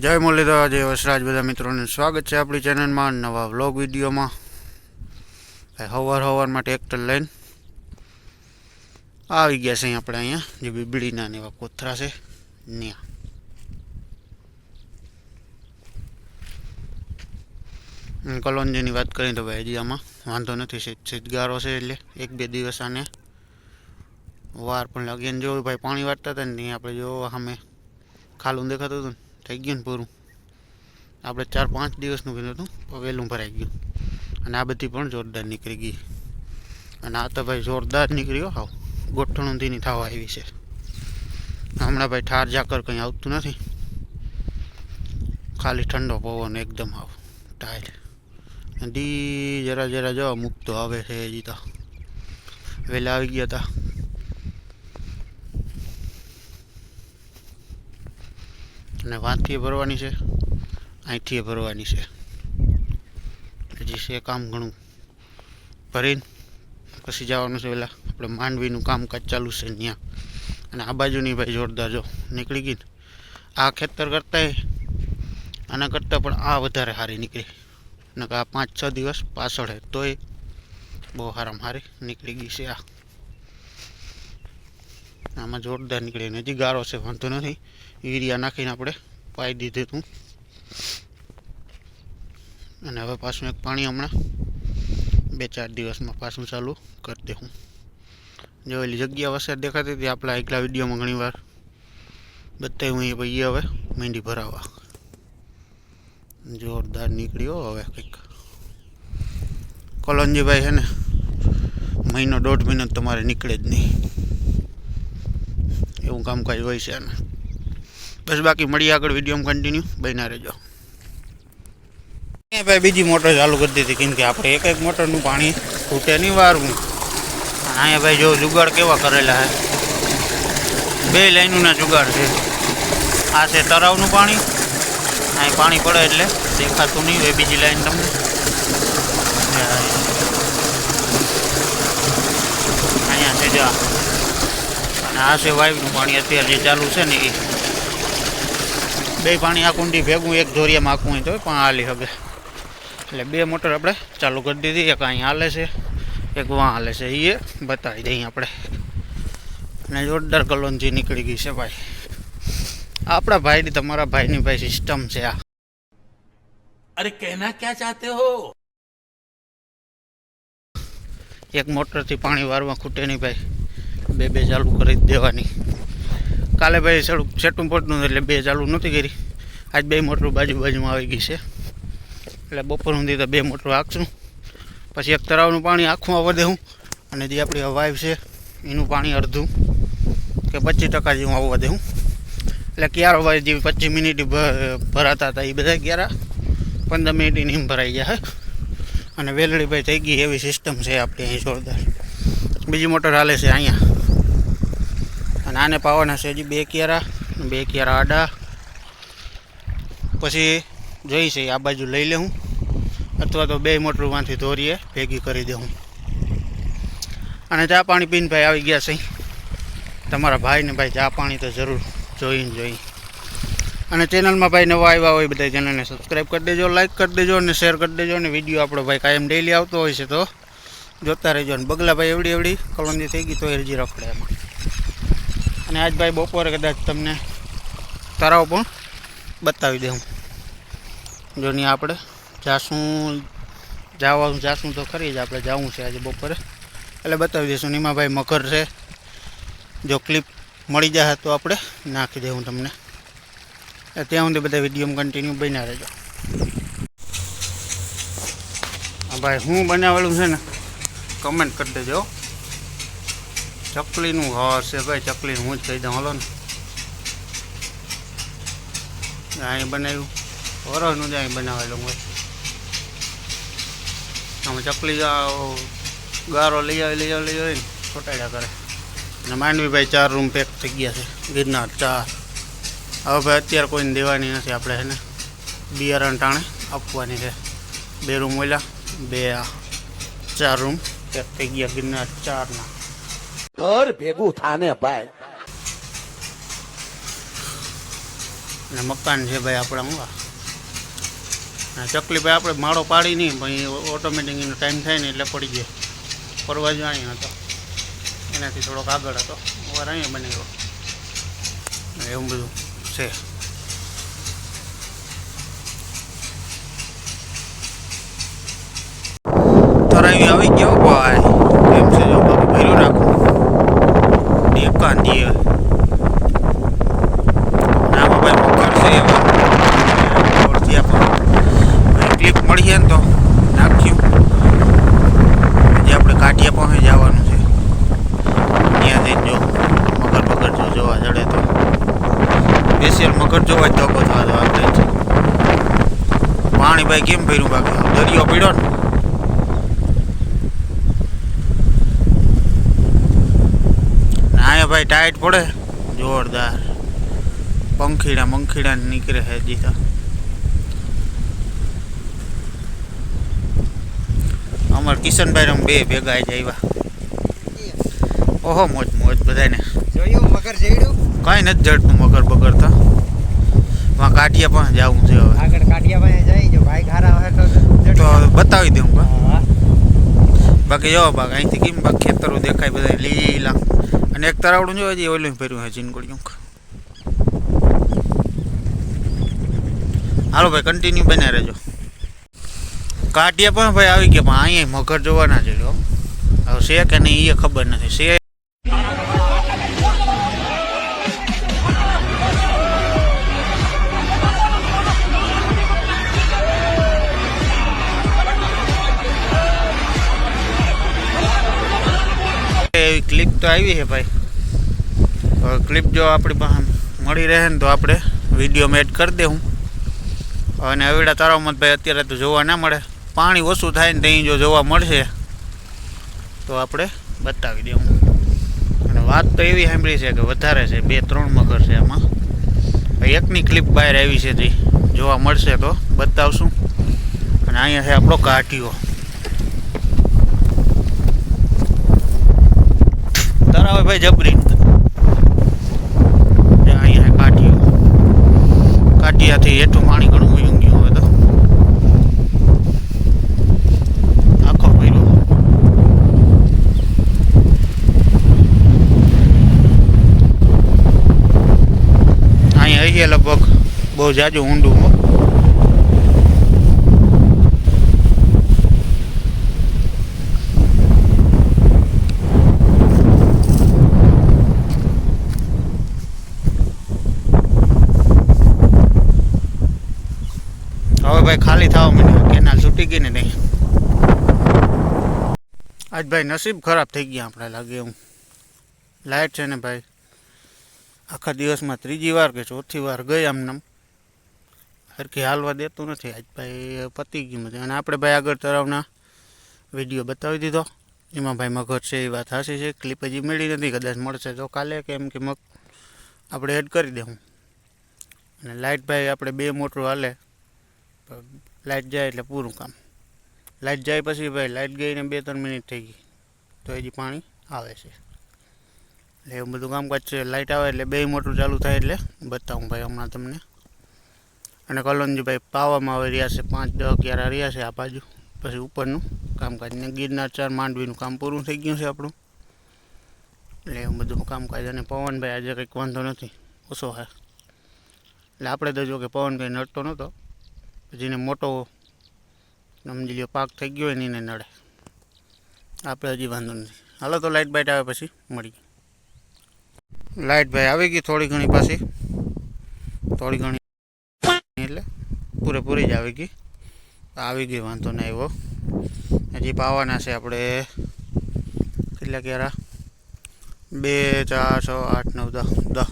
જય મુરલીધર જય વસરાજ બધા મિત્રોને સ્વાગત છે આપણી ચેનલમાં નવા વ્લોગ વિડીયોમાં. ભાઈ હવાર હવારમાં ટ્રેક્ટર લઈને આવી ગયા છે અહીં આપણે અહીંયા જે બીબડીના ને એવા કોથરા છે ત્યાં હમ, કલોંજીની વાત કરીએ તો ભાઈ હજી આમાં વાંધો નથી સીધ સીધ ગારો છે એટલે એક બે દિવસ આને વાર પણ લાગી. અને જો ભાઈ પાણી વાળતા હતા ને ત્યાં આપણે જો સામે ખાલું દેખાતું હતું ને થઈ ગયું ને પૂરું. આપણે ચાર પાંચ દિવસનું કીધું હતું વહેલું ભરાઈ ગયું. અને આ બધી પણ જોરદાર નીકળી ગઈ. અને આ તો ભાઈ જોરદાર નીકળ્યો હાવ ગોઠણુંથી ની થવા આવી છે. હમણાં ભાઈ ઠાર ઝાકર કંઈ આવતું નથી. ખાલી ઠંડો પવન એકદમ આવ ટાઈલ ડી જરા જરા જવા મૂકતો આવે છે હજી તો. વહેલા આવી ગયા હતા અને વાંથી ભરવાની છે અહીંથી ભરવાની છે. હજી છે કામ ઘણું. ભરીને પછી જવાનું છે પેલા આપણે માંડવીનું કામકાજ ચાલુ છે ત્યાં અને આ બાજુની ભાઈ જોરદાર જો, નીકળી ગઈ આ ખેતર કરતાંય આના કરતાં પણ આ વધારે સારી નીકળી. ને આ પાંચ છ દિવસ પાછળ હે, તોય બહુ સારામાં સારી નીકળી ગઈ છે આ. આમાં જોરદાર નીકળી હજી ગારો છે, વાંધો નથી. યુરિયા નાખીને આપણે પાઈ દીધું હતું. અને હવે પાછું એક પાણી હમણાં બે ચાર દિવસમાં પાછું ચાલુ કરી દઉં જો એલી જગ્યા વરસાદ દેખાતી હતી, આપણા એકલા વિડીયોમાં ઘણીવાર બતાવ્યું એ ભાઈ હવે મીંડી ભરાવા. જોરદાર નીકળ્યો હવે કંઈક. કોલંજીભાઈ છે ને, મહિનો દોઢ મહિનો તમારે નીકળે જ નહીં. એવું કામકાજ હોય છે આને. બસ બાકી મળીએ આગળ વિડીયોમાં કન્ટિન્યુ બન્યા રહેજો. એ ભાઈ બીજી મોટર ચાલુ કરી દીધી, કેમ કે આપણે એક એક મોટરનું પાણી ખૂટે નહીં વારવું. અને અહીંયા ભાઈ જો જુગાડ કેવા કરેલા છે. બે લાઈનોના જુગાડ છે. આ છે તળાવનું પાણી. અહીં પાણી પડે એટલે દેખાતું નહીં હોય બીજી લાઈન તમને. અહીંયા છે જા અને આ છે વાયુનું પાણી અત્યારે જે ચાલુ છે ને એ બે પાણી આ કુંડી ભેગું એક ધોરિયામાં આખું હોય તો પણ હાલી હવે. એટલે બે મોટર આપણે ચાલુ કરી દીધી એક અહીંયા હાલે છે એક વાં હાલે છે. એ બતાવી દઈએ આપણે. અને જોરદાર કલોનજી નીકળી ગઈ છે ભાઈ. આપણા ભાઈની તમારા ભાઈની ભાઈ સિસ્ટમ છે આ. અરે કહેના ક્યાં ચાહતે હો? એક મોટરથી પાણી વારવા ખૂટે નહીં ભાઈ. બે બે ચાલુ કરી દેવાની. કાલે ભાઈ સડું સેટું પડતું એટલે બે ચાલુ નથી કરી. આજ બે મોટરું બાજુ બાજુમાં આવી ગઈ છે. એટલે બપોર સુધી તો બે મોટરું હાંકશું. પછી એક તળાવનું પાણી આખું આવવા દેવું અને જે આપણી વાઇફ છે, એનું પાણી અડધું કે પચીસ ટકા જેવું આવવા દેવું એટલે ક્યારો ભાઈ જે પચીસ મિનિટ ભરાતા હતા એ બધા ક્યારા? પંદર મિનિટની એની ભરાઈ ગયા હે. અને વેલડી ભાઈ થઈ ગઈ એવી સિસ્ટમ છે આપણી અહીં જોરદાર. બીજી મોટર હાલે છે અહીંયા. અને આને પાવાના છે હજી બે કેરા બે કેરા આડા. પછી જોઈ છે, આ બાજુ લઈ લેવું અથવા તો બે મોટરમાંથી ધોરીએ, ભેગી કરી દઉં. અને ચા પાણી પીને ભાઈ આવી ગયા છે. તમારા ભાઈને ભાઈ ચા પાણી તો જરૂર જોઈને જોઈ. અને ચેનલમાં ભાઈ નવા આવ્યા હોય બધા ચેનલને સબસ્ક્રાઈબ કરી દેજો લાઈક કરી દેજો અને શેર કરી દેજો. અને વીડિયો આપણો ભાઈ કાયમ ડેલી આવતો હોય છે તો જોતા રહેજો. અને બગલા ભાઈ એવડી એવડી કલોની થઈ ગઈ તો એરજી રખડે એમાં. અને આજ ભાઈ બપોરે કદાચ તમને તરાવ પણ બતાવી દઉં જો નહીં આપણે જાશું જવાનું જાશું તો ખરી જ આપણે જવું છે આજે બપોરે. એટલે બતાવી દઈશું નીમાભાઈ મકર છે. જો ક્લિપ મળી જાય તો આપણે નાખી દઉં તમને. ત્યાં સુધી બધા વીડિયો કન્ટિન્યુ બન્યા રહેજો. ભાઈ, હું બનાવેલું છે ને કમેન્ટ કરી દેજો ચકલીનું ઘર છે ભાઈ, ચકલીનું. હું જ કહી દઉં, હલો ને. અહીં બનાવ્યું. વરસનું જ અહીં બનાવેલું હોય. આમાં ચકલી ગારો લઈ આવી લઈ આવી, લઈ આવીને છોટાડ્યા કરે. અને માંડવીભાઈ ચાર રૂમ પેક થઈ ગયા છે. ગિરનાર ચાર. હવે ભાઈ અત્યારે કોઈને દેવાની નથી આપણે એને બિયારણ ટાણે આપવાની છે. બે રૂમ ઓલા બે આ ચાર રૂમ પેક થઈ ગયા ગિરનાર ચારના. ઘર ભેગું થાને ભાઈ. ને મકાન છે ભાઈ આપણા હું. ચકલી ભાઈ આપણે માળો પાડી નહીં, પણ ઓટોમેટિક એનો ટાઈમ થાય ને એટલે પડી જાય ફરવા જાણી હતો એનાથી થોડોક આગળ હતો. વાર અહીંયા બનેલો એવું બધું છે તરાવી આવી ગયો ભાઈ એમ છે જો બાપુ ભર્યો રાખું એકાન દીએ આમાં ભાઈ મકર છે એવા ઓળખી આપો ક્લિપ મળીએ ને તો નાખ્યું જે આપણે કાઢિયા પાસે જવાનું છે ત્યાં જઈને જો મગર બગર જો જોવા જડે તો સ્પેશિયલ મગર જોવા જ ધોકો થવા દો આપણે જ. પાણી ભાઈ કેમ ભર્યું બાકી? દરિયો પીડો ને. અહીંયા ભાઈ ટાઈટ પડે. જોરદાર. પંખીડા મંખીડા નીકળે છે હજી તો. અમાર કિશનભાઈ રમ બે ભેગા આવી આવ્યા ઓહો મોજ મોજ બધાને જોયું મગર જેડ્યું કાંઈ નથી જડતું મગર બગર તો. વાં કાઠિયા પણ જવું છે હવે. આગળ કાઠિયા પાસે જાય જો ભાઈ ખારા હોય તો જડી તો જાય. બતાવી દઉં કા હા. બાકી જો બાગ અહીંથી કેમ બાગ ખેતરો દેખાય બધા લીલા. અને એક તરાવડું જો હજી ઓલું ભર્યું છે ચીનગોળિયું હાલો ભાઈ કન્ટિન્યુ બન્યા રહેજો. કાટિયા પણ ભાઈ આવી ગયા પણ અહીંયા મગર જોવાના છે જો. હવે છે કે નહીં એ ખબર નથી. છે એવી ક્લિપ તો આવી છે ભાઈ. ક્લિપ જો આપણી પાસે મળી રહે ને તો આપણે વિડીયોમાં એડ કરી દેવું. અને અવેડા તળાવમાં તો ભાઈ અત્યારે તો જોવા ના મળે. પાણી ઓછું થાય ને ત્યાં જો જોવા મળશે. તો આપણે બતાવી દેવું. અને વાત તો એવી સાંભળી છે કે વધારે છે, બે ત્રણ મગર છે એમાં. એકની ક્લિપ બહાર આવી છે તે જોવા મળશે તો બતાવશું. અને અહીંયા છે આપણો કાઠીઓ તરાવે ભાઈ જબરી અહીંયા કાઢીઓ કાઢિયાથી હેઠું પાણી ઘણું ઊંઘ્યું ગયું હવે તો. આખો કર્યો અહીંયા આવી ગયા લગભગ બહુ જાજુ ઊંડું ભાઈ ખાલી થવા માંડ્યું. કેનાલ છૂટી ગઈ ને નહીં. આજ ભાઈ નસીબ ખરાબ થઈ ગયા આપણે લાગે હું લાઇટ છે ને ભાઈ. આખા દિવસમાં ત્રીજી વાર કે ચોથી વાર ગઈ આમનામ સરખી હાલવા દેતું નથી. આજ ભાઈ પતી ગયું બધું. અને આપણે ભાઈ આગળ તરફના વીડિયો બતાવી દીધો. એમાં ભાઈ મગર છે એ વાત હાસી છે. ક્લિપ હજી મળી નથી. કદાચ મળશે તો કાલે કેમ કે મગ આપણે એડ કરી દેવું. અને લાઇટ ભાઈ આપણે બે મોટરું હાલે. લાઇટ જાય એટલે પૂરું કામ. લાઇટ જાય પછી ભાઈ લાઇટ ગઈને બે ત્રણ મિનિટ થઈ ગઈ. તો હજી પાણી આવે છે. એટલે એવું બધું કામકાજ છે. લાઇટ આવે એટલે બે મોટર ચાલુ થાય એટલે બતાવું ભાઈ હમણાં તમને. અને કલોનજી ભાઈ પાવામાં આવે રહ્યા છે પાંચ દસ અગિયાર રહ્યા છે આ બાજુ. પછી ઉપરનું કામકાજ ને ગિરનાર ચાર માંડવીનું કામ પૂરું થઈ ગયું છે આપણું. એટલે એવું બધું કામકાજ. અને પવનભાઈ આજે કંઈક વાંધો નથી. ઓછો હા. એટલે આપણે તો જો કે પવનભાઈ નડતો નહોતો. જેને મોટો સમજી લ્યો, પાક થઈ ગયો હોય ને એને નડે. આપણે હજી વાંધો નથી. હાલો, તો લાઇટ બાઇટ આવે પછી મળી લાઇટ ભાઈ આવી ગઈ થોડી ઘણી પાછી. થોડી ઘણી એટલે પૂરેપૂરી જ આવી ગઈ. આવી ગઈ, વાંધો નહીં આવ્યો. હજી પાવાના છે આપણે કેટલા ક્યારા? બે, ચાર, છ, આઠ, નવ, દસ દસ.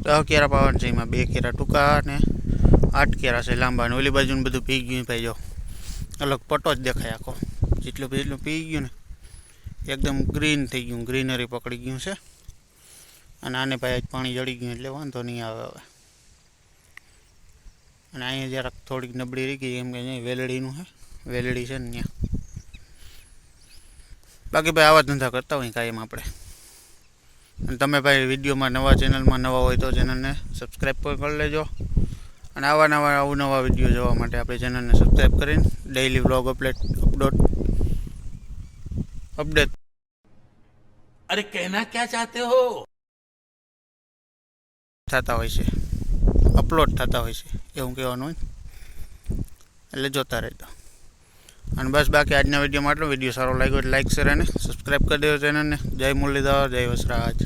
દસ ક્યારા પાવાના છે એમાં? બે કેરા ટૂંકા અને આઠ કેરા છે લાંબા ને ઓલી બાજુનું બધું પી ગયું ભાઈ જો. અલગ પટો જ દેખાય આખો. જેટલું જેટલું પી ગયું ને, એકદમ ગ્રીન થઈ ગયું. ગ્રીનરી પકડી ગયું છે. અને આને ભાઈ પાણી જડી ગયું એટલે વાંધો નહીં આવે હવે. અને અહીંયા જરાક થોડીક નબળી રહી ગઈ, એમ કે વેલડીનું છે. વેલડી છે ને ત્યાં. બાકી ભાઈ આવા ધંધા કરતા હોય કાયમ આપણે. અને તમે ભાઈ વિડીયોમાં નવા ચેનલમાં નવા હોય તો ચેનલને સબસ્ક્રાઈબ પણ કરી લેજો. અને આવા નવા અવનવા વીડિયો જોવા માટે આપણે ચેનલને સબસ્ક્રાઈબ કરીને daily vlog update update update અરે કહેના ક્યાં ચાહતે હો? થતા હોય છે. અપલોડ થતા હોય છે એવું કહેવાનું હોય એટલે જોતા રહેતા. અને બસ બાકી આજના વિડીયોમાં આટલો. વીડિયો સારો લાગ્યો એટલે લાઈક શેર અને સબસ્ક્રાઈબ કરી દેજો ચેનલને જય મુરલીધર જય વસરાજ.